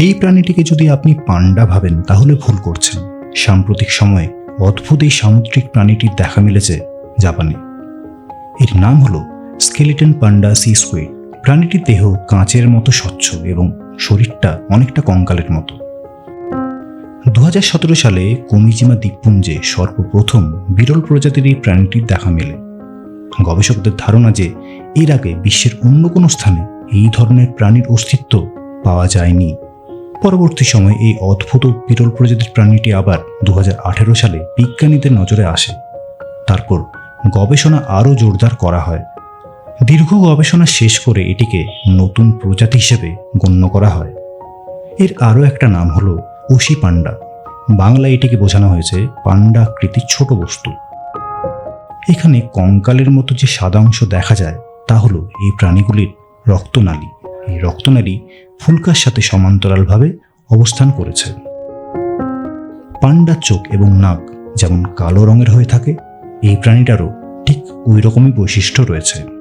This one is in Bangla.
এই প্রাণীটিকে যদি আপনি পান্ডা ভাবেন, তাহলে ভুল করছেন। সাম্প্রতিক সময়ে অদ্ভুত এই সামুদ্রিক প্রাণীটির দেখা মিলেছে জাপানে। এর নাম হল স্কেলিটন পান্ডা সি স্কুইড প্রাণীটির দেহ, কাঁচের মতো স্বচ্ছ এবং শরীরটা অনেকটা কঙ্কালের মতো। দু হাজার সতেরো সালে কমিজিমা দ্বীপপুঞ্জে সর্বপ্রথম বিরল প্রজাতির এই প্রাণীটির দেখা মেলে। গবেষকদের ধারণা যে এর আগে বিশ্বের অন্য কোনো স্থানে এই ধরনের প্রাণীর অস্তিত্ব পাওয়া যায়নি। পরবর্তী সময়ে এই অদ্ভুত বিরল প্রজাতির প্রাণীটি আবার দু হাজার আঠেরো সালে বিজ্ঞানীদের নজরে আসে। তারপর গবেষণা আরও জোরদার করা হয়। দীর্ঘ গবেষণা শেষ করে এটিকে নতুন প্রজাতি হিসেবে গণ্য করা হয়। এর আরও একটা নাম হলো ওশি পান্ডা। বাংলায় এটিকে বোঝানো হয়েছে পান্ডা আকৃতির ছোট বস্তু। এখানে কঙ্কালের মতো যে সাদা অংশ দেখা যায়, তা হলো এই প্রাণীগুলির রক্তনালী। এই রক্তনালী ফুলকার সাথে সমান্তরালভাবে অবস্থান করেছে। পান্ডার চোখ এবং নাক যেমন কালো রঙের হয়ে থাকে, এই প্রাণীটারও ঠিক ওই রকমই বৈশিষ্ট্য রয়েছে।